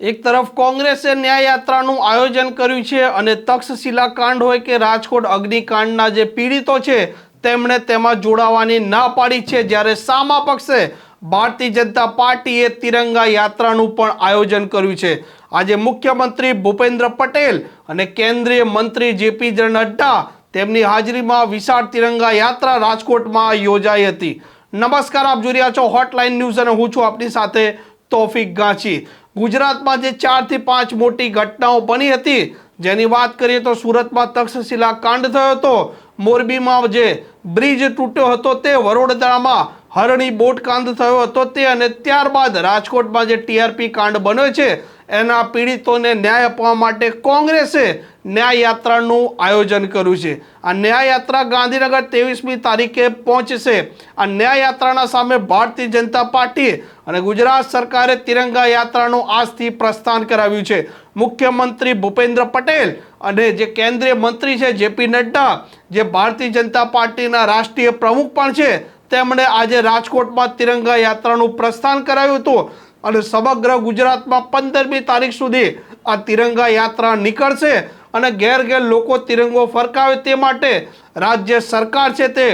એક તરફ કોંગ્રેસે ન્યાય યાત્રાનું આયોજન કર્યું છે અને તક્ષશિલા કાંડ હોય કે રાજકોટ અગ્નિકાંડના જે પીડિતો છે, તેમણે તેમાં જોડાવાની ના પાડી છે. જ્યારે સામા પક્ષે ભારતીય જનતા પાર્ટીએ તિરંગા યાત્રાનું પણ આયોજન કર્યું છે. આજે મુખ્યમંત્રી ભૂપેન્દ્ર પટેલ અને કેન્દ્રીય મંત્રી જેપી નડ્ડા તેમની હાજરીમાં વિશાળ તિરંગા યાત્રા રાજકોટમાં યોજાઈ હતી. નમસ્કાર, આપ જોઈ રહ્યા છો હોટલાઇન ન્યૂઝ અને હું છું આપની સાથે તોફિક ગાંચી. ગુજરાતમાં જે ચારથી પાંચ મોટી ઘટનાઓ બની હતી, જેની વાત કરીએ તો સુરતમાં તક્ષશિલા કાંડ થયો હતો. મોરબીમાં જે બ્રિજ તૂટ્યો હતો તે વડોદરામાં હરણી બોટ કાંડ થયો હતો તે અને ત્યારબાદ રાજકોટમાં જે ટીઆરપી કાંડ બન્યો છે એના પીડિતોને ન્યાય આપવા માટે કોંગ્રેસે ન્યાય યાત્રાનું આયોજન કર્યું છે. આ ન્યાય યાત્રા ગાંધીનગર ત્રેવીસમી તારીખે પહોંચશે. આ ન્યાય યાત્રાના સામે ભારતીય જનતા પાર્ટી અને ગુજરાત સરકારે તિરંગા યાત્રાનું આજથી પ્રસ્થાન કરાવ્યું છે. મુખ્યમંત્રી ભૂપેન્દ્ર પટેલ અને જે કેન્દ્રીય મંત્રી છે, જેપી નડ્ડા, જે ભારતીય જનતા પાર્ટીના રાષ્ટ્રીય પ્રમુખ પણ છે, તેમણે આજે રાજકોટમાં તિરંગા યાત્રાનું પ્રસ્થાન કરાવ્યું હતું. અને સમગ્ર ગુજરાતમાં પંદરમી તારીખ સુધી આ તિરંગા યાત્રા નીકળશે અને ઘેર ઘેર લોકો તિરંગો ફરકાવે તે માટે રાજ્ય સરકાર છે તે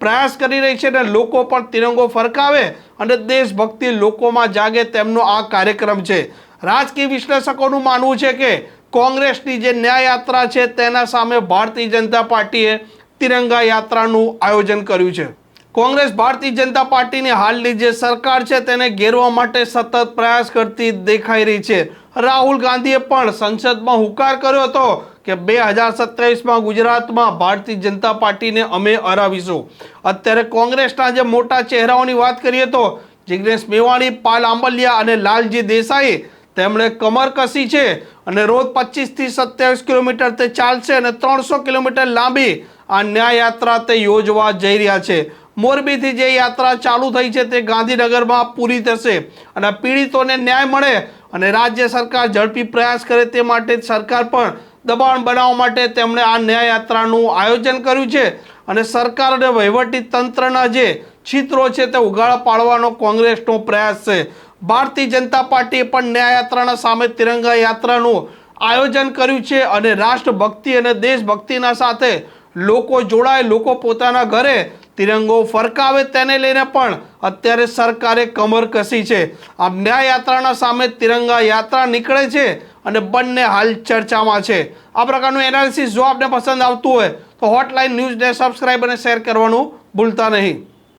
પ્રયાસ કરી રહી છે અને લોકો પણ તિરંગો ફરકાવે અને દેશભક્તિ લોકોમાં જાગે તેમનો આ કાર્યક્રમ છે. રાજકીય વિશ્લેષકોનું માનવું છે કે કોંગ્રેસની જે ન્યાય યાત્રા છે તેના સામે ભારતીય જનતા પાર્ટીએ તિરંગા યાત્રાનું આયોજન કર્યું છે. કોંગ્રેસ ભારતીય જનતા પાર્ટીની હાલની જે સરકાર છે તેને ઘેરવા માટે સતત પ્રયાસ કરતી દેખાઈ રહી છે. રાહુલ ગાંધીએ પણ સંસદમાં હુકાર કર્યો હતો કે બે હજાર સત્યાવીસમાં ગુજરાતમાં ભારતીય જનતા પાર્ટીને અમે હરાવીશું. અત્યારે કોંગ્રેસના જે મોટા ચહેરાઓની વાત કરીએ તો જિગ્નેશ મેવાણી, પાલ આંબલિયા અને લાલજી દેસાઈ તેમણે કમર કસી છે અને રોજ પચીસથી સત્યાવીસ કિલોમીટર તે ચાલશે અને ત્રણસો કિલોમીટર લાંબી આ ન્યાય યાત્રા તે યોજવા જઈ રહ્યા છે. મોરબીથી જે યાત્રા ચાલુ થઈ છે તે ગાંધીનગરમાં પૂરી થશે. અને પીડિતોને ન્યાય મળે અને રાજ્ય સરકાર ઝડપી પ્રયાસ કરે તે માટે સરકાર પણ દબાણ બનાવવા માટે તેમણે આ ન્યાય યાત્રાનું આયોજન કર્યું છે. અને સરકાર અને વહીવટી તંત્રના જે છિત્રો છે તે ઉઘાડા પાડવાનો કોંગ્રેસનો પ્રયાસ છે. ભારતીય જનતા પાર્ટીએ પણ ન્યાય યાત્રાના સામે તિરંગા યાત્રાનું આયોજન કર્યું છે અને રાષ્ટ્રભક્તિ અને દેશભક્તિના સાથે લોકો જોડાય, લોકો પોતાના ઘરે તિરંગો ફરકાવે તેને લઈને પણ અત્યારે સરકારે કમર કસી છે. આ ન્યાય યાત્રાના સામે તિરંગા યાત્રા નીકળે છે અને બંને હાલ ચર્ચામાં છે. આ પ્રકારનું એનાલિસિસ જો આપને પસંદ આવતું હોય તો હોટલાઇન ન્યૂઝને સબસ્ક્રાઇબ અને શેર કરવાનું ભૂલતા નહીં.